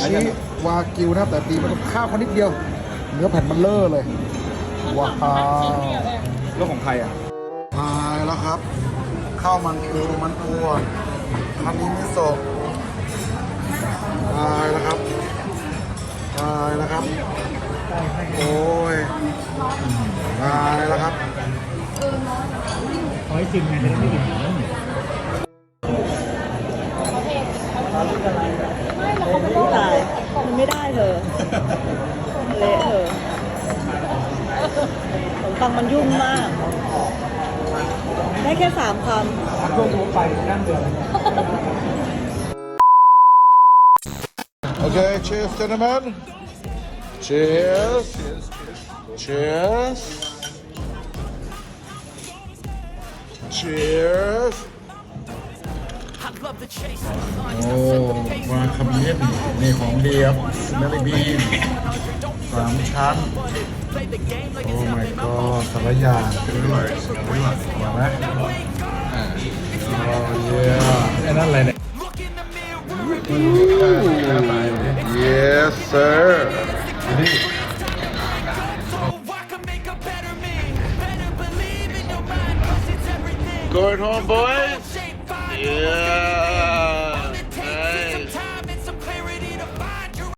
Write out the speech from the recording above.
ชิวากิวนะครับแต่ตีมันข้าวเขานิดเดียว เนื้อแผ่นมันเลอะเลย ว้าวเรื่องของใครอะตายแล้วครับ ข้าวมันปูมันปูคันนี้มิโซะตายแล้วครับตายแล้วครับ โอ้ยตายแล้วครับขอให้ชิมไงจะได้ไม่ผิดหวั เธอ เละเธอขนมปังมันยุ่งมาก ได้แค่สามคช่วงทั่วไปนั่งเดือด Okay, cheers, gentlemen. Cheers. Cheers. Cheers. โอ้ วาคามินนี่ของดีครับสเมลลี่บีนสามชั้น โอ้ my god สารยาอร่อยอร่อยไหมโอ้เยี่ยไอ้นั่นอะไรเนี่ย Yes, sir. Going home, boys? Yeah.